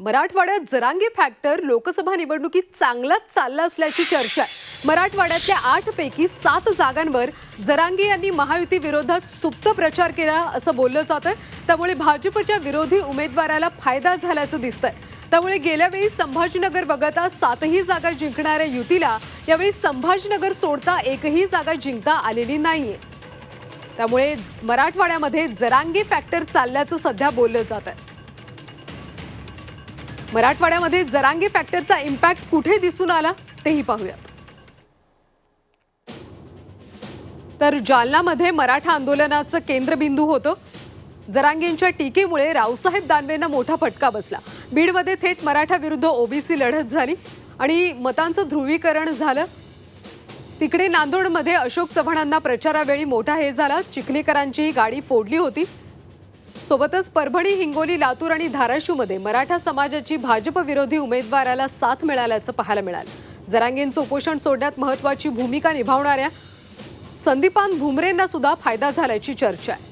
मराठवाड्यात जरांगी फॅक्टर लोकसभा निवडणुकीत चांगलाच चालला असल्याची चर्चा आहे. मराठवाड्यातल्या आठ पैकी सात जागांवर जरांगे यांनी महायुती विरोधात सुप्त प्रचार केला असं बोललं जातं त्यामुळे भाजपच्या विरोधी उमेदवाराला फायदा झाल्याचं दिसतंय. त्यामुळे गेल्या वेळी संभाजीनगर वगळता सातही जागा जिंकणाऱ्या युतीला यावेळी संभाजीनगर सोडता एकही जागा जिंकता आलेली नाहीये. त्यामुळे मराठवाड्यामध्ये जरांगी फॅक्टर चालल्याचं सध्या बोललं जात आहे. मराठवाड्यामध्ये जरांगी फॅक्टरचा इम्पॅक्ट कुठे दिसून आला तेही पाहूयात. तर जालनामध्ये मराठा आंदोलनाचं केंद्रबिंदू होतं. जरांगेंच्या टीकेमुळे रावसाहेब दानवेंना मोठा फटका बसला. बीडमध्ये थेट मराठा विरुद्ध ओबीसी लढत झाली आणि मतांचं ध्रुवीकरण झालं. तिकडे नांदोडमध्ये अशोक चव्हाणांना प्रचारावेळी मोठा हे झाला. चिखलीकरांचीही गाडी फोडली होती. सोबतच परभणी हिंगोली लातूर आणि धाराशिवमध्ये मराठा समाजाची भाजप विरोधी उमेदवाराला साथ मिळाल्याचं पाहायला मिळालं. जरांगींचं उपोषण सोडण्यात महत्वाची भूमिका निभावणाऱ्या संदीपान भुमरेंना सुद्धा फायदा झाल्याची चर्चा आहे.